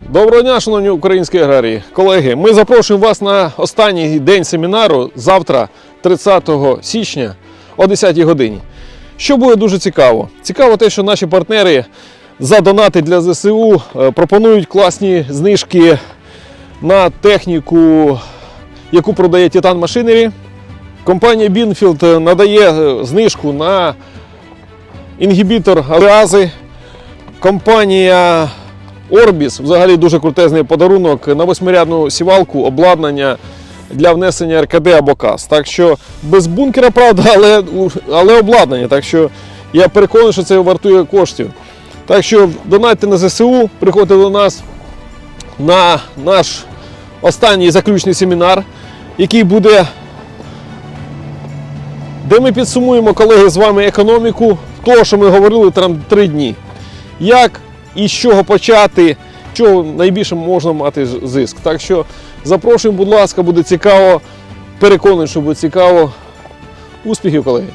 Доброго дня, шановні українські аграрії. Колеги, ми запрошуємо вас на останній день семінару завтра, 30 січня о 10 годині. Що буде дуже цікаво? Цікаво те, що наші партнери за донати для ЗСУ е, пропонують класні знижки на техніку, яку продає Titan Machinery. Компанія Binfield надає е, знижку на інгібітор алеази. Компанія Orbis взагалі дуже крутезний подарунок на восьмирядну сівалку, обладнання для внесення РКД або КАС. Так що без бункера, правда, але, але обладнання. Так що я переконаний, що це вартує коштів. Так що донайте на ЗСУ, приходьте до нас на наш останній заключний семінар, який буде, де ми підсумуємо, колеги, з вами економіку, того, що ми говорили там три дні. Як і з чого почати, чого найбільше можна мати зиск. Так що запрошуємо, будь ласка, буде цікаво. Переконаний, що буде цікаво. Успіхів, колеги!